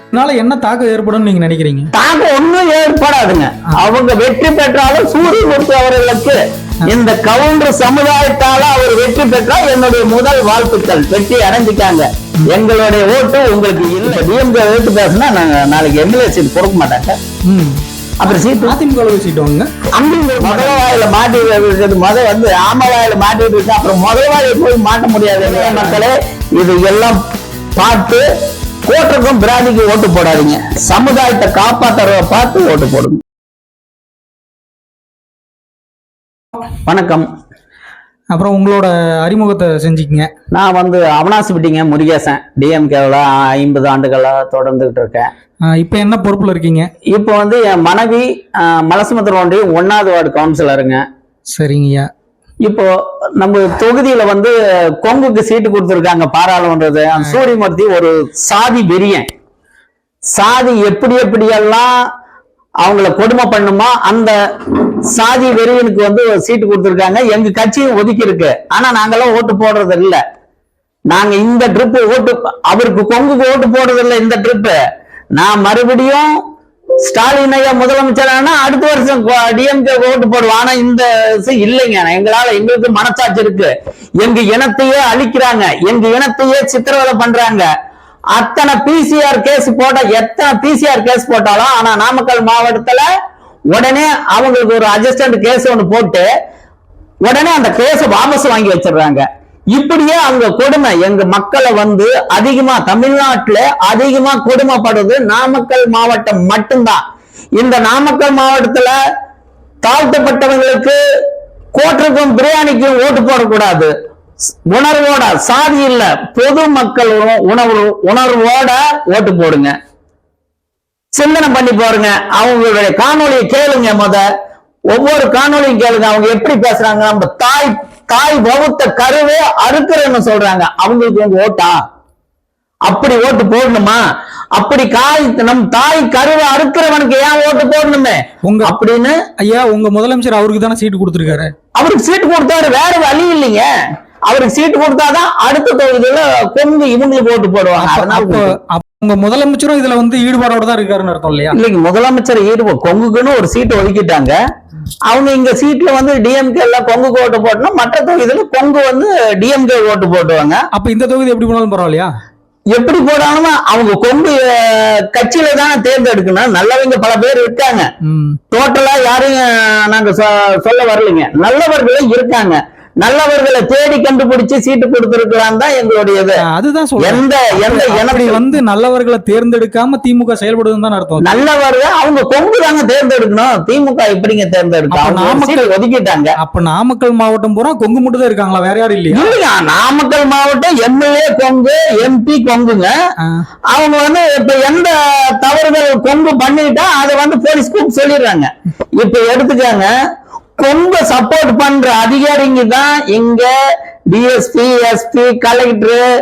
இதனால என்ன தாக்கம் ஏற்படும் நீங்க நினைக்கிறீங்க? தாக்கம் ஒண்ணும் ஏற்படாதுங்க. அவங்க வெற்றி பெற்றாலும் சூரியமூர்த்தி அவர்களுக்கு இந்த கவுண்டர் சமுதாயத்தால அவர் வெற்றி பெற்றால் என்னுடைய முதல் வாழ்த்துக்கள். வெற்றி அடைஞ்சிட்டாங்க. எங்களுடைய ஓட்டு உங்களுக்கு இல்ல. டிஎம்கே ஓட்டு பேசினா நாங்க நாளைக்கு எம்எல்ஏ சீட் கொடுக்க மாட்டாங்க. அப்புறம் சீட்டு அதிமுக வச்சுட்டு வாங்க அங்க முதல வாயில மாட்டி இருக்குது முத வந்து ஆம வாயில மாட்டிட்டு இருக்கு. அப்புறம் முதல் வாயில போய் மாட்ட முடியாது. மக்களே இது எல்லாம் பார்த்து கோட்டருக்கும் பிராதிக்கு ஓட்டு போடாதீங்க. சமுதாயத்தை காப்பாத்துறத பார்த்து ஓட்டு போடுங்க. வணக்கம். அப்புறம் உங்களோட அறிமுகத்தை செஞ்சுக்கங்க. நான் வந்து அவனாசி விட்டீங்க முருகேசன் டிஎம்கேவில் ஐம்பது ஆண்டுகளா தொடர்ந்துகிட்டு இருக்கேன். இப்ப என்ன பொறுப்புல இருக்கீங்க? இப்போ வந்து என் மனைவி மலசுமத்திர ஒன்றியம் ஒன்னாவது வார்டு கவுன்சிலருங்க சரிங்கய்யா. இப்போ நம்ம தொகுதியில வந்து கொங்குக்கு சீட்டு கொடுத்துருக்காங்க பாராளுமன்றது அந்த சூரியமூர்த்தி ஒரு சாதி வெறியன். சாதி எப்படி எப்படியெல்லாம் அவங்கள கொடுமை பண்ணுமோ அந்த சாதி வெறியனுக்கு வந்து சீட்டு கொடுத்துருக்காங்க. எங்க கட்சியும் ஒதுக்கி இருக்கு ஆனா நாங்கெல்லாம் ஓட்டு போடுறது இல்ல நாங்க இந்த ட்ரிப் ஓட்டு அவருக்கு கொங்குக்கு ஓட்டு போடுறது இல்ல இந்த ட்ரிப் நான் மறுபடியும் ஸ்டாலின் ஐயா முதலமைச்சரானா அடுத்த வருஷம் டிஎம்கே ஓட்டு போடுவோம் ஆனா இந்த இது இல்லைங்க. எங்களால எங்களுக்கு மனசாட்சி இருக்கு. எங்க இனத்தையே அழிக்கிறாங்க. எங்க இனத்தையே சித்திரவதை பண்றாங்க. அத்தனை பிசிஆர் கேஸ் போட்ட எத்தனை பிசிஆர் கேஸ் போட்டாலும் ஆனா நாமக்கல் மாவட்டத்துல உடனே அவங்களுக்கு ஒரு அட்ஜஸ்டன்ட் கேஸ் ஒன்று போட்டு உடனே அந்த கேஸை வாபஸ் வாங்கி வச்சிடுறாங்க. இப்படியே அங்க கொடுமை எங்க மக்களை வந்து அதிகமா தமிழ்நாட்டுல அதிகமா கொடுமைப்படுறது நாமக்கல் மாவட்டம் மட்டும்தான். இந்த நாமக்கல் மாவட்டத்துல தாழ்த்தப்பட்டவங்களுக்கு கோட்டருக்கும் பிரியாணிக்கும் ஓட்டு போடக்கூடாது. உணர்வோட சாதி இல்ல பொது மக்கள் உணர்வு உணர்வோட ஓட்டு போடுங்க. சிந்தனை பண்ணி பாருங்க. அவங்களுடைய காணொளியை கேளுங்க முத. ஒவ்வொரு காணொளியும் கேளுங்க. அவங்க எப்படி பேசுறாங்க? நம்ம தாய் தாய் வகுத்த கருவே அறுக்கிறேன்னு சொல்றாங்க. அவங்களுக்கு உங்க ஓட்டா? அப்படி ஓட்டு போடணுமா? அப்படி காய் நம் தாய் கருவை அறுக்கிறவனுக்கு ஏன் ஓட்டு போடணுமே? உங்க அப்படின்னு ஐயா உங்க முதலமைச்சர் அவருக்கு தானே சீட்டு கொடுத்துருக்காரு? அவருக்கு சீட்டு கொடுத்தாரு வேற வழி இல்லைங்க. அவருக்கு சீட்டு கொடுத்தாதான் அடுத்த தொகுதியில கொங்கு இவங்களுக்கு ஓட்டு போடுவாங்க. உங்க முதலமைச்சரும் இதுல வந்து ஈடுபாடோட தான் இருக்காருன்னு அர்த்தம் இல்லையா? இல்லைங்க முதலமைச்சர் ஈடுபோ கொங்குக்குன்னு ஒரு சீட் ஒதுக்கிட்டாங்க. அவங்க இங்க சீட்ல வந்து டிஎம்கே எல்லாம் கொங்குக்கு ஓட்டு போட்டோம்னா மற்ற தொகுதியில கொங்கு வந்து டிஎம்கே ஓட்டு போட்டுவாங்க அப்ப இந்த தொகுதி எப்படி போனாலும் பரவாயில்லையா? எப்படி போடாலும் அவங்க கொங்கு கட்சியில தானே தேர்ந்தெடுக்கணும். நல்லவங்க பல பேர் இருக்காங்க. டோட்டலா யாரையும் நாங்க சொல்ல வரலைங்க. நல்லவர்களும் இருக்காங்க. நல்லவர்களை தேடி கண்டுபிடிச்சு சீட்டு கொடுத்திருக்கலாம் தான் எங்களுடைய அதுதான் எந்த எந்த இனத்தை வந்து நல்லவர்களை தேர்ந்தெடுக்காம திமுக செயல்படுதுன்னு தான் அர்த்தம். நல்லவர்கள் அவங்க கொங்கு தாங்க தேர்ந்தெடுக்கணும். திமுக எப்படிங்க தேர்ந்தெடுக்கும்? ஒரு நாமக்கல் ஒதுக்கிட்டாங்க. அப்ப நாமக்கல் மாவட்டம் பூரா கொங்கு மட்டும் தான் இருக்காங்களா? வேற யாரும் இல்லையா? இல்லையா நாமக்கல் மாவட்டம் எம்எல்ஏ கொங்கு எம்பி கொங்குங்க. அவங்க வந்து இப்ப எந்த தவறுகள் கொங்கு பண்ணிட்டா அதை வந்து போலீஸ் கூப்பிட்டு சொல்லிடுறாங்க. இப்ப எடுத்துக்காங்க கொங்க சப்போர்ட் பண்ற அதிகாரிங்க தான் இங்க டிஎஸ்பி எஸ்பி கலெக்டர்.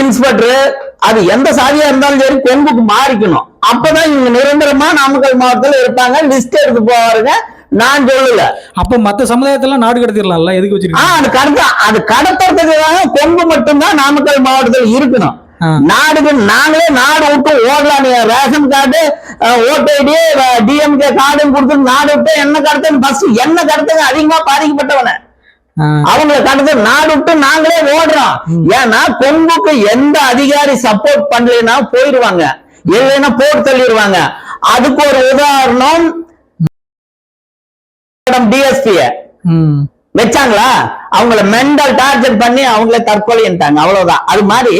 இன்ஸ்பெக்டர் அது எந்த சாதியா இருந்தாலும் சரி கொங்குக்கு மாறிக்கணும். அப்பதான் இவங்க நிரந்தரமா நாமக்கல் மாவட்டத்துல இருப்பாங்க. லிஸ்ட் எடுத்து போவாருங்க. நான் சொல்லல. அப்ப மத்த சமுதாயத்துல நாடு கடத்திடலாம்ல? எதுக்கு வச்சிருக்கீங்க? அது கடத்த. அது கடத்துறதுக்காக கொங்கு மட்டும்தான் நாமக்கல் மாவட்டத்தில் இருக்கணும். நாடுக்கு நாங்களே நாடு விட்டு ஓடலாம். ரேஷன் கார்டு ஓட்டு டிஎம்கே கார்டு கொடுத்து நாடு விட்டு என்ன கடத்தணும் ஃபர்ஸ்ட் என்ன கடத்துங்க அதிகமா பாதிக்கப்பட்டவன. அவங்கள கடத்த நாடு விட்டு நாங்களே ஓடுறோம். ஏன்னா கொங்குக்கு எந்த அதிகாரி சப்போர்ட் பண்ணலைன்னா போயிடுவாங்க. இல்லைன்னா போட்டு தள்ளிடுவாங்க. அதுக்கு ஒரு உதாரணம் டிஎஸ்பிய வச்சாங்களா? அவங்கள மென்டல் டார்ச்சர் பண்ணி அவங்கள தற்கொலைன்ட்டாங்க. அவ்வளவுதான். அது மாதிரி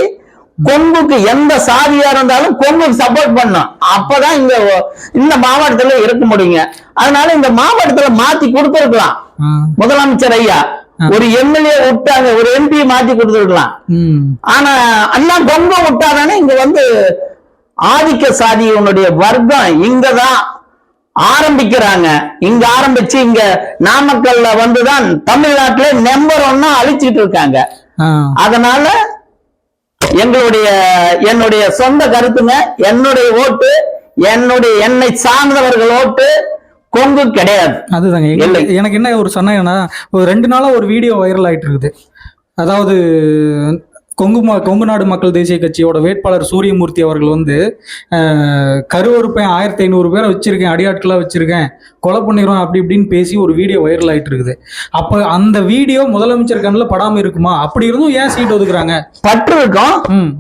கொங்குக்கு எந்த சாதியா இருந்தாலும் கொங்குக்கு சப்போர்ட் பண்ணும் அப்பதான் இங்க இந்த மாவட்டத்துல இருக்க முடியுங்க. அதனால இந்த மாவட்டத்துல மாத்தி கொடுத்திருக்கலாம். முதலமைச்சர் ஐயா ஒரு எம்எல்ஏ விட்டாங்க ஒரு எம்பி மாத்தி கொடுத்திருக்கலாம். ஆனா அண்ணா கொங்க விட்டாதானே இங்க வந்து ஆதிக்க சாதியினுடைய வர்க்கம் இங்கதான் ஆரம்பிக்கிறாங்க. இங்க ஆரம்பிச்சு இங்க நாமக்கல்ல வந்துதான் தமிழ்நாட்டுல நம்பர் ஒன்னா அழிச்சிட்டு இருக்காங்க. அதனால எங்களுடைய என்னுடைய சொந்த கருத்துங்க என்னுடைய ஓட்டு என்னுடைய என்னை சார்ந்தவர்கள் ஓட்டு கொங்கு கிடையாது. அதுதாங்க. எனக்கு என்ன ஒரு சொன்னா ஒரு ரெண்டு நாளா ஒரு வீடியோ வைரல் ஆயிட்டு இருக்குது. அதாவது கொங்கு கொங்கு நாடு மக்கள் தேசிய கட்சியோட வேட்பாளர் சூரியமூர்த்தி அவர்கள் வந்து கருவறுப்பேன் ஆயிரத்தி ஐநூறு பேரை வச்சிருக்கேன் அடியாட்களா வச்சிருக்கேன் கொலை பண்ணிடுவேன் அப்படி இப்படின்னு பேசி ஒரு வீடியோ வைரல் ஆயிட்டு இருக்குது. அப்ப அந்த வீடியோ முதலமைச்சர் கண்ணில் படாம இருக்குமா? அப்படி இருந்தும் ஏன் சீட் ஒதுக்குறாங்க? பற்று இருக்கும் ம்.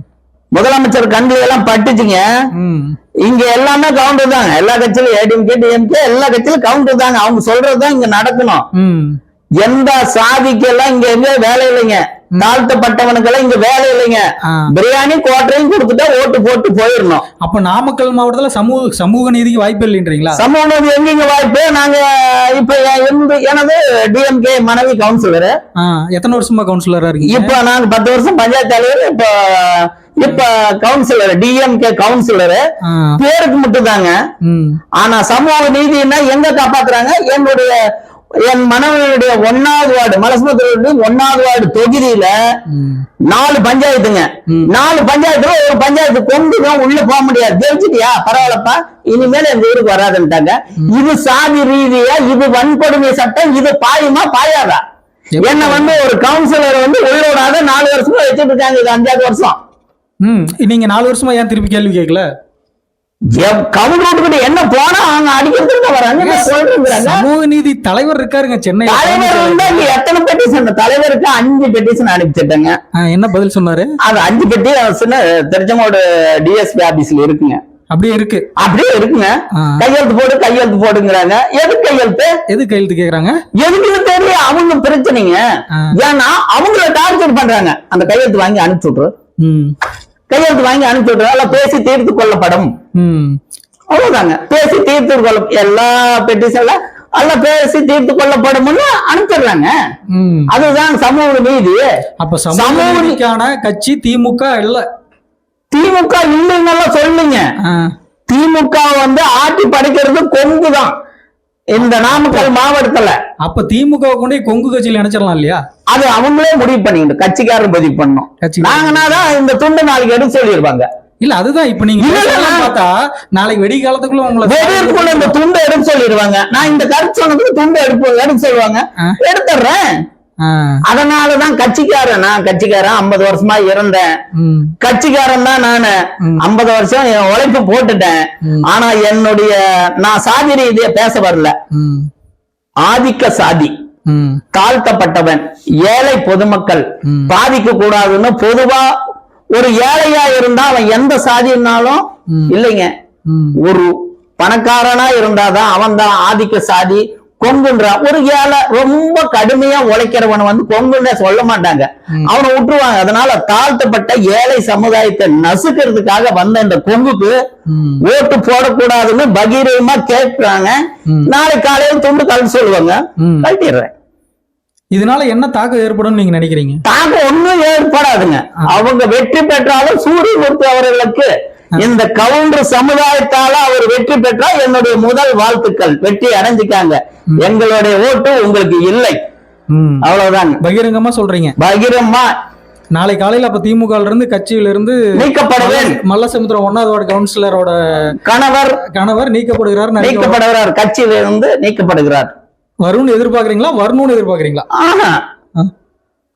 முதலமைச்சர் கண்ணுல எல்லாம் பட்டுச்சுங்க. ம். இங்க எல்லாமே கவுண்டர் தாங்க. எல்லா கட்சியிலும் ஏடிஎம்கே டிஎம்கே எல்லா கட்சியிலும் கவுண்டர் தாங்க. அவங்க சொல்றதுதான் இங்க நடக்கணும். ம். எந்த சாதிக்கெல்லாம் இங்க எங்க வேலை இல்லைங்க. தாழ்த்தப்பட்டவனுக்கெல்லாம் இங்க வேலை இல்லைங்க. பிரியாணி கோட்டரையும் கொடுத்துட்டா ஓட்டு போட்டு போயிடணும். அப்ப நாமக்கல் மாவட்டத்துல சமூக சமூக நீதிக்கு வாய்ப்பு இல்லைன்றீங்களா? சமூக நீதி எங்கெங்க வாய்ப்பு? நாங்க இப்ப எனது டிஎம்கே மனைவி கவுன்சிலர் எத்தனை வருஷமா கவுன்சிலரா இருக்கீங்க? இப்ப நாங்க பத்து வருஷம் பஞ்சாயத்து தலைவர் இப்ப இப்ப கவுன்சிலர் டிஎம்கே கவுன்சிலர் பேருக்கு மட்டும் தாங்க ஆனா சமூக நீதினா எங்க காப்பாத்துறாங்க? என்னுடைய என் மனைவியுடைய ஒன்னாவது வார்டு மலசுமத்திர ஒன்னாவது வார்டு தொகுதியில நாலு பஞ்சாயத்துங்க. நாலு பஞ்சாயத்துல ஒரு பஞ்சாயத்து கொண்டு உள்ள போக முடியாது. ஜெயிச்சிட்டியா? பரவாயில்லப்பா. இனிமேல் எங்க ஊருக்கு வராதுன்ட்டாங்க. இது சாதி ரீதியா இது வன்கொடுமை சட்டம் இது பாயுமா பாயாதா? என்ன வந்து ஒரு கவுன்சிலர் வந்து உள்ளோடாத நாலு வருஷமா வச்சுட்டு இருக்காங்க இது அஞ்சாவது வருஷம். ம். நீங்க நாலு வருஷமா ஏன் திருப்பி கேள்வி கேட்கல? வீட்டுக்கிட்ட என்ன போனா அவங்க அடிக்கிறதுக்கு வராங்க சமூக நீதி தலைவர் இருக்காருங்க சென்னை. தலைவர் வந்து இங்க எத்தனை பெட்டிஷன் தலைவருக்கு அஞ்சு பெட்டிஷன் அனுப்பிச்சிட்டேங்க. என்ன பதில் சொன்னாரு? அது அஞ்சு பெட்டி திருச்செங்கோடு டிஎஸ்பி ஆபீஸ்ல இருக்குங்க. அப்படியே இருக்கு. அப்படியே இருக்குங்க. கையெழுத்து போடு கையெழுத்து போடுங்கிறாங்க. எதுக்கு கையெழுத்து? எது கையெழுத்து கேக்குறாங்க? எதுக்குன்னு தெரியல அவங்க பிரச்சனைங்க. ஏன்னா அவங்கள டார்ச்சர் பண்றாங்க. அந்த கையெழுத்து வாங்கி அனுப்பிச்சு விட்ரு ம். கையெழுத்து வாங்கி அனுப்பிச்சு அல்ல பேசி தீர்த்து கொள்ளப்படும். அவ்வளவுதாங்க. பேசி தீர்த்து கொள்ள எல்லா பெட்டிஷன்ல அல்ல பேசி தீர்த்து கொள்ளப்படும்னு அனுப்பிச்சிடுறாங்க ம். அதுதான் சமூக நீதி. அப்ப சமூக நீதிக்கான கட்சி திமுக இல்ல. திமுக இல்லைன்னு சொல்லுங்க. திமுக வந்து ஆட்டி படைக்கிறது கொங்கு தான் இந்த நாமக்கல் மாவட்டத்துல. அப்ப திமுக கொண்டு கொங்கு கட்சியில நினைச்சிடலாம் இல்லையா? அது அவங்களே முடிவு பண்ணிக்கணும். கட்சிக்காரர் பதிவு பண்ணணும். கட்சி நாங்கன்னா தான் இந்த துண்டு நாளைக்கு எடுத்து சொல்லிருப்பாங்க இல்ல அதுதான் இப்ப நீங்க பார்த்தா நாளைக்கு வெடி காலத்துக்குள்ள உங்களை வெடிக்குள்ள இந்த துண்டு எடுத்து சொல்லிடுவாங்க. நான் இந்த கருத்து சொன்னதுக்கு துண்டு எடுப்பு எடுத்து சொல்லுவாங்க. எடுத்துடுறேன். அதனாலதான் கட்சிக்காரன் நான் கட்சிக்காரன் ஐம்பது வருஷமா இருந்தேன். கட்சிக்காரன் தான் நானு. ஐம்பது வருஷம் என் உழைப்பு போட்டுட்டேன். ஆனா என்னுடைய நான் சாதி ரீதியா பேச வரல. ஆதிக்க சாதி. தாழ்த்தப்பட்டவன் ஏழை பொதுமக்கள். பாதிக்க கூடாதுன்னு பொதுவா ஒரு ஏழையா இருந்தா அவன் எந்த சாதினாலும். இல்லைங்க. ஒரு பணக்காரனா இருந்தாதான் அவன் தான் ஆதிக்க சாதி கொங்குன்ற ஒரு ஏழை ரொம்ப கடுமையா உழைக்கிறவனை வந்து கொங்குன்னு சொல்ல மாட்டாங்க அவனை விட்டுருவாங்க அதனால தாழ்த்தப்பட்ட ஏழை சமுதாயத்தை நசுக்கிறதுக்காக வந்த இந்த கொங்குக்கு. ஓட்டு போடக்கூடாதுன்னு பகீரமா கேட்கிறாங்க. நாளை காலையில துண்டு கழட்டு சொல்லுவாங்க ம். இதனால என்ன தாக்கம் ஏற்படும் நீங்க நினைக்கிறீங்க? தாக்கம் ஒண்ணும் ஏற்படாதுங்க. அவங்க வெற்றி பெற்றாலும் சூரியமூர்த்தி அவர்களுக்கு இந்த கவுண்டர் சமுதாயத்தால அவர் வெற்றி பெற்றா என்னுடைய முதல் வாழ்த்துக்கள். வெற்றி அடைஞ்சுக்காங்க எங்களுடைய ஓட்டு உங்களுக்கு இல்லை. ம். அவ்வளவுதாங்க. பகிரங்கமா சொல்றீங்க. பகிரமா நாளை காலையில அப்ப திமுக இருந்து கட்சியில இருந்து நீக்கப்படுவேன் மல்லசமுத்திரம் ஒன்னாவது வார்டு கவுன்சிலரோட கணவர் கணவர் நீக்கப்படுகிறார் நீக்கப்படுகிறார். கட்சியில இருந்து நீக்கப்படுகிறார். வரும்னு எதிர்பார்க்கறீங்களா? வரணும்னு எதிர்பார்க்கறீங்களா? ஆனா ஆ.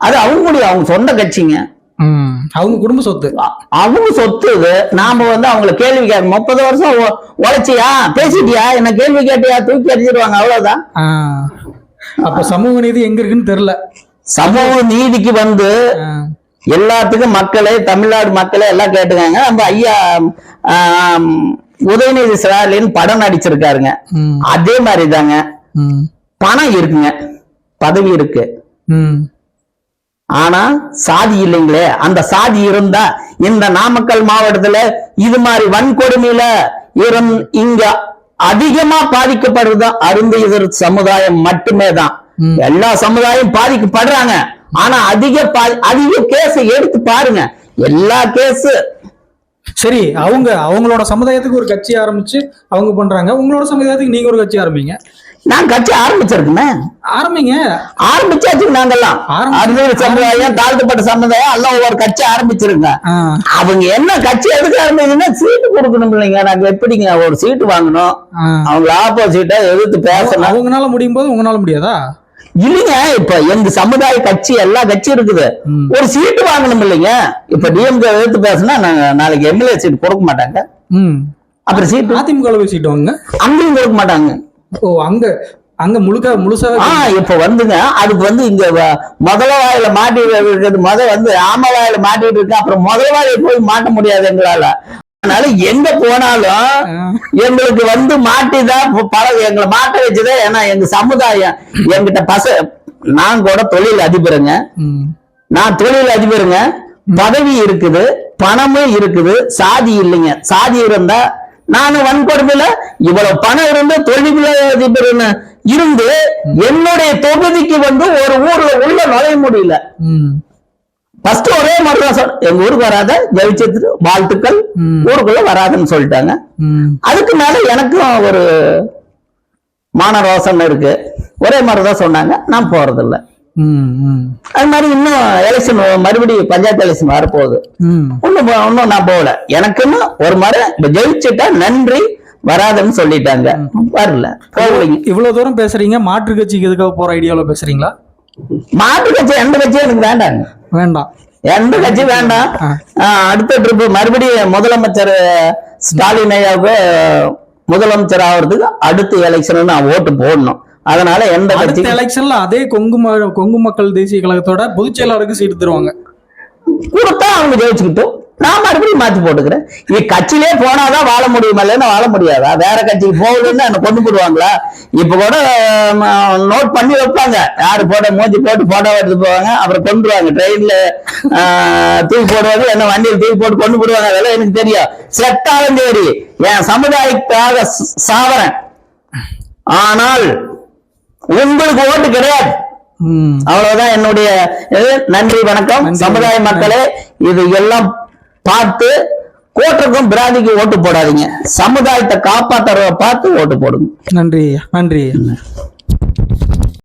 அது அவங்களுடைய அவங்க சொந்த கட்சிங்க. அவங்க குடும்ப சொத்து. அவங்க சொத்து இது. நாம வந்து அவங்கள கேள்வி கேட்க முப்பது வருஷம் உழைச்சியா? பேசிட்டியா? என்ன கேள்வி கேட்டியா? தூக்கி எறிஞ்சிருவாங்க அவ்வளவுதான். அப்ப சமூக நீதி எங்க இருக்குன்னு தெரியல. சமூக நீதிக்கு வந்து. எல்லாத்துக்கும் மக்களே தமிழ்நாடு மக்களே எல்லாம் கேட்டுக்காங்க. நம்ம ஐயா உதயநிதி ஸ்டாலின் படம் நடிச்சிருக்காருங்க. அதே மாதிரி தாங்க ம். பணம் இருக்குங்க. பதவி இருக்கு. ஆனா சாதி இல்லைங்களே. அந்த சாதி இருந்தா இந்த நாமக்கல் மாவட்டத்துல இது மாதிரி வன்கொடுமையில இருந் இங்க அதிகமா பாதிக்கப்படுறது அருந்ததியர் சமுதாயம் மட்டுமே தான். எல்லா சமுதாயம் பாதிக்கப்படுறாங்க. ஆனா அதிக அதிக கேஸ் எடுத்து பாருங்க. எல்லா கேஸ் சரி அவங்க அவங்களோட சமுதாயத்துக்கு ஒரு கட்சி ஆரம்பிச்சு அவங்க பண்றாங்க. உங்களோட சமுதாயத்துக்கு நீங்க ஒரு கட்சி ஆரம்பிங்க. நான் கட்சி ஆரம்பிச்சிருக்குமே. ஆரம்பிங்க. ஆரம்பிச்சாச்சு நாங்கெல்லாம். அருந்ததியர் சமுதாயம் தாழ்த்தப்பட்ட சமுதாயம் எல்லாம் ஒவ்வொரு கட்சி ஆரம்பிச்சிருங்க. அவங்க என்ன கட்சி எதுக்கு ஆரம்பிக்குன்னா சீட்டு கொடுக்கணும் இல்லைங்க நாங்க எப்படிங்க ஒரு சீட்டு வாங்கணும்? ஆ. அவங்கள ஆப்போசிட்டா எதிர்த்து பேசணும். அவங்கனால முடியும் போது உங்களால முடியாதா? இல்லைங்க இப்ப எங்க சமுதாய கட்சி எல்லா கட்சி இருக்குது. ஒரு சீட்டு வாங்கணும் இல்லைங்க. இப்ப டிஎம்கே எடுத்து பேசினா நாங்க நாளைக்கு எம்எல்ஏ சீட் கொடுக்க மாட்டாங்க. அப்புறம் சீட்டு? அதிமுக சீட்டு வாங்க அங்கேயும் கொடுக்க மாட்டாங்க. ஓ அங்க அங்க முழுக்க முழுசா இப்ப வந்துங்க. அதுக்கு வந்து இங்க வ- முதல வாயில மாட்டி இருக்கிறது முத வந்து ஆம வாயில மாட்டிட்டு இருக்கு அப்புறம் முதல வாயில போய் மாட்ட முடியாது எங்களால. அதனால எங்க போனாலும் எங்களுக்கு வந்து மாட்டிதான் பல எங்களை மாட்ட வச்சுதான் ஏன்னா எங்க சமுதாயம் எங்கிட்ட பச நான் கூட தொழில் அதிபருங்க. நான் தொழில் அதிபருங்க. பதவி இருக்குது பணமும் இருக்குது சாதி இல்லைங்க. சாதி இருந்தா நானும் வன்கொடுமையில இவ்வளவு பணம் இருந்து தொழில் அதிபர்னு இருந்து என்னுடைய தொகுதிக்கு வந்து ஒரு ஊர்ல உள்ள நுழைய முடியல. ம். ஃபர்ஸ்ட் ஒரே மாதிரி தான் சொல் எங்க ஊருக்கு வராத ஜெயிச்சது வாழ்த்துக்கள். ஊருக்குள்ள வராதுன்னு சொல்லிட்டாங்க. அதுக்கு மேல எனக்கும் ஒரு மான ரோசம் இருக்கு. ஒரே மாதிரி தான் சொன்னாங்க. நான் போறதில்ல. அது மாதிரி இன்னும் எலெக்ஷன் மறுபடியும் பஞ்சாயத்து எலெக்ஷன் வரப்போகுது. ம். ஒண்ணும் போ- ஒண்ணும் நான் போகல. எனக்குன்னு ஒரு முறை இப்ப ஜெயிச்சுட்டா நன்றி வராதுன்னு சொல்லிட்டாங்க. வரல. போகலைங்க. இவ்வளவு தூரம் பேசுறீங்க. மாற்று கட்சிக்கு எதுக்காக போற ஐடியாவில் பேசுறீங்க மாற்று கட்சி எந்த கட்சியும் எனக்கு வேண்டாங்க. வேண்டாம். எந்த கட்சி வேண்டாம். அடுத்த ட்ரிப் மறுபடியும் முதலமைச்சர் ஸ்டாலின் ஐயாவுக்கு முதலமைச்சர் ஆகிறதுக்கு அடுத்த எலெக்ஷன் நான் ஓட்டு போடணும். அதனால எந்த அடுத்த எலெக்ஷன்ல அதே கொங்கு கொங்கு மக்கள் தேசிய கழகத்தோட பொதுச் செயலாளருக்கு சீட்டு தருவாங்க. கொடுத்தா அவங்க ஜெயிச்சுக்கிட்டும் நான் மறுபடியும் மாத்தி போட்டுக்கிறேன். இது கட்சியிலே போனாதான் வாழ முடியுமா இல்லைன்னா வாழ முடியாதா? வேற கட்சிக்கு போகலன்னா என்ன கொண்டு போடுவாங்களா? இப்ப கூட நோட் பண்ணி வைப்பாங்க. யாரு போட மூஞ்சி போட்டு போட்டோ எடுத்து போவாங்க அப்புறம் கொண்டுருவாங்க ட்ரெயின்ல தூக்கி போடுவாங்க என்ன வண்டியில் தூக்கி போட்டு கொண்டு போடுவாங்க. அதெல்லாம் எனக்கு தெரியும். செத்தாலும் சரி என் சமுதாயத்துக்காக ச- சாவறேன். ஆனால் உங்களுக்கு ஓட்டு கிடையாது. ம். அவ்வளவுதான் என்னுடைய. நன்றி வணக்கம். சமுதாய மக்களே இது எல்லாம் பார்த்து கோட்டருக்கும் பிராதிக்கு ஓட்டு போடாதீங்க. சமுதாயத்தை காப்பாத்துறத பார்த்து ஓட்டு போடுங்க. நன்றி நன்றி.